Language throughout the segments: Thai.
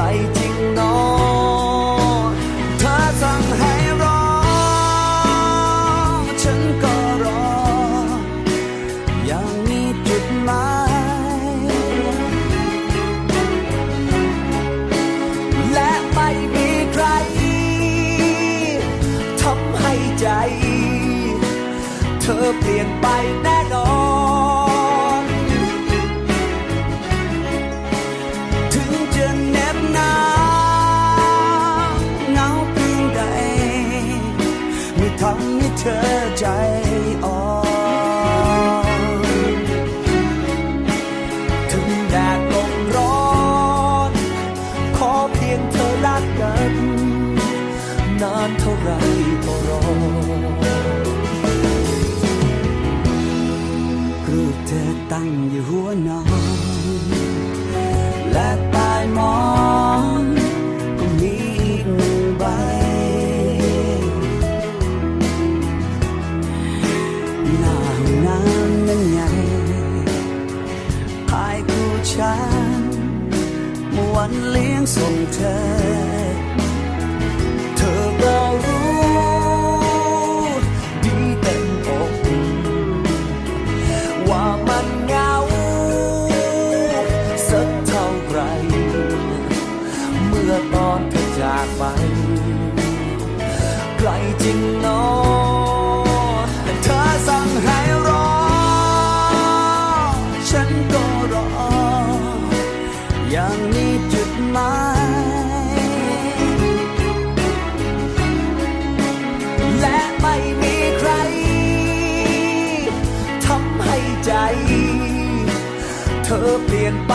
ลจริงหนอเธอสั่งให้รอ ฉันก็รอยังมีจุดหมาย และไม่มีใครทำให้ใจ เธอเปลี่ยนไปแน่ ใจอ่อนถึงแดดลมร้อนขอเพียงเธอรักกัน นานเท่าไรก็รอรูปเธอตั้งอยู่หัวนอนและตายมอน เสียงส่งเธอ เธอก็รู้ดีเต็มอกว่ามันเหงาสักเท่าไหรเมื่อตอนเธอจากไป ไกลจริงหนอแต่เธอสั่งให้รอ ฉันก็รออยังมีจุด หมายและไม่มีใครทำให้ใจ เธอเปลี่ยนไป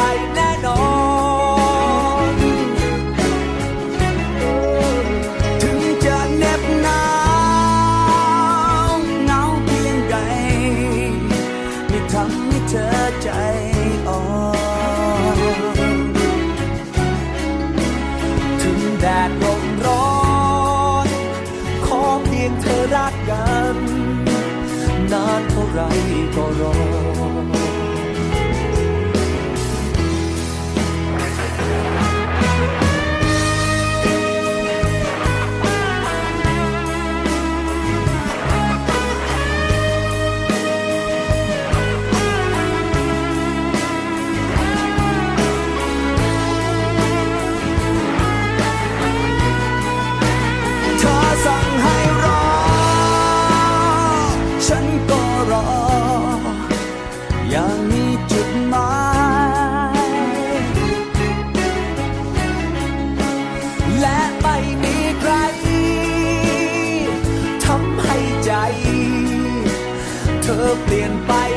รักกัน นานเท่าไรก็รอ เธอเปลี่ยนไป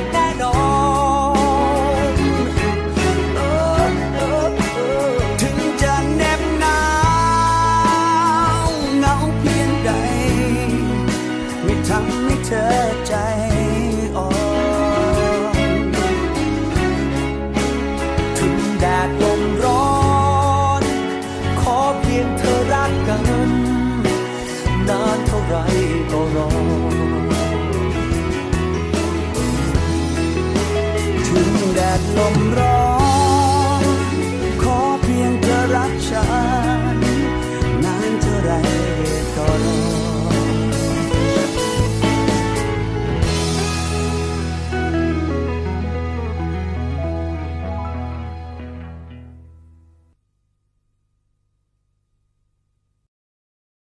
ลมร้อน